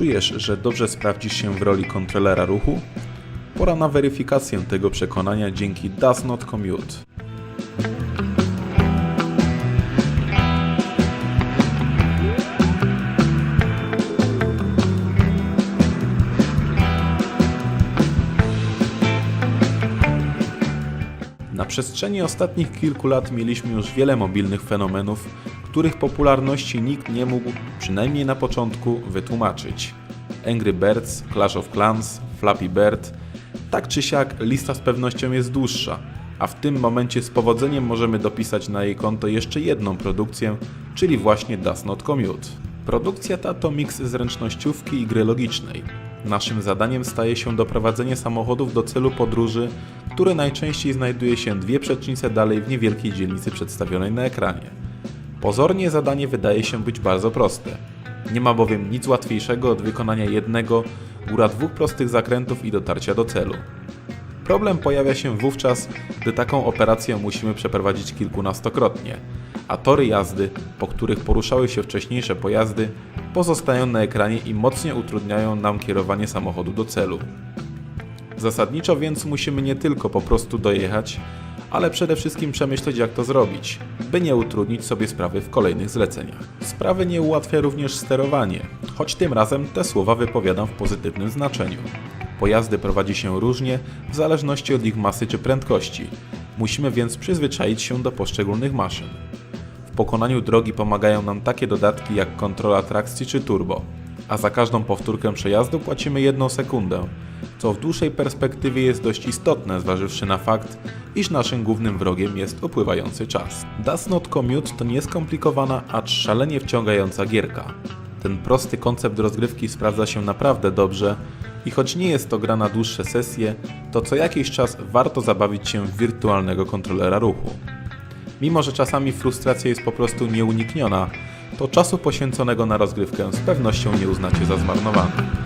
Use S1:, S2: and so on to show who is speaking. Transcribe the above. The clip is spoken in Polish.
S1: Czujesz, że dobrze sprawdzisz się w roli kontrolera ruchu? Pora na weryfikację tego przekonania dzięki Does Not Commute. Na przestrzeni ostatnich kilku lat mieliśmy już wiele mobilnych fenomenów, których popularności nikt nie mógł, przynajmniej na początku, wytłumaczyć. Angry Birds, Clash of Clans, Flappy Bird. Tak czy siak, lista z pewnością jest dłuższa, a w tym momencie z powodzeniem możemy dopisać na jej konto jeszcze jedną produkcję, czyli właśnie Does Not Commute. Produkcja ta to miks zręcznościówki i gry logicznej. Naszym zadaniem staje się doprowadzenie samochodów do celu podróży, który najczęściej znajduje się dwie przecznice dalej w niewielkiej dzielnicy przedstawionej na ekranie. Pozornie zadanie wydaje się być bardzo proste. Nie ma bowiem nic łatwiejszego od wykonania jednego, góra dwóch prostych zakrętów i dotarcia do celu. Problem pojawia się wówczas, gdy taką operację musimy przeprowadzić kilkunastokrotnie, a tory jazdy, po których poruszały się wcześniejsze pojazdy, pozostają na ekranie i mocniej utrudniają nam kierowanie samochodu do celu. Zasadniczo więc musimy nie tylko po prostu dojechać, ale przede wszystkim przemyśleć jak to zrobić, by nie utrudnić sobie sprawy w kolejnych zleceniach. Sprawy nie ułatwia również sterowanie, choć tym razem te słowa wypowiadam w pozytywnym znaczeniu. Pojazdy prowadzi się różnie w zależności od ich masy czy prędkości. Musimy więc przyzwyczaić się do poszczególnych maszyn. W pokonaniu drogi pomagają nam takie dodatki jak kontrola trakcji czy turbo, a za każdą powtórkę przejazdu płacimy jedną sekundę, co w dłuższej perspektywie jest dość istotne, zważywszy na fakt, iż naszym głównym wrogiem jest upływający czas. Does Not Commute to nieskomplikowana, acz szalenie wciągająca gierka. Ten prosty koncept rozgrywki sprawdza się naprawdę dobrze i choć nie jest to gra na dłuższe sesje, to co jakiś czas warto zabawić się w wirtualnego kontrolera ruchu. Mimo, że czasami frustracja jest po prostu nieunikniona, to czasu poświęconego na rozgrywkę z pewnością nie uznacie za zmarnowany.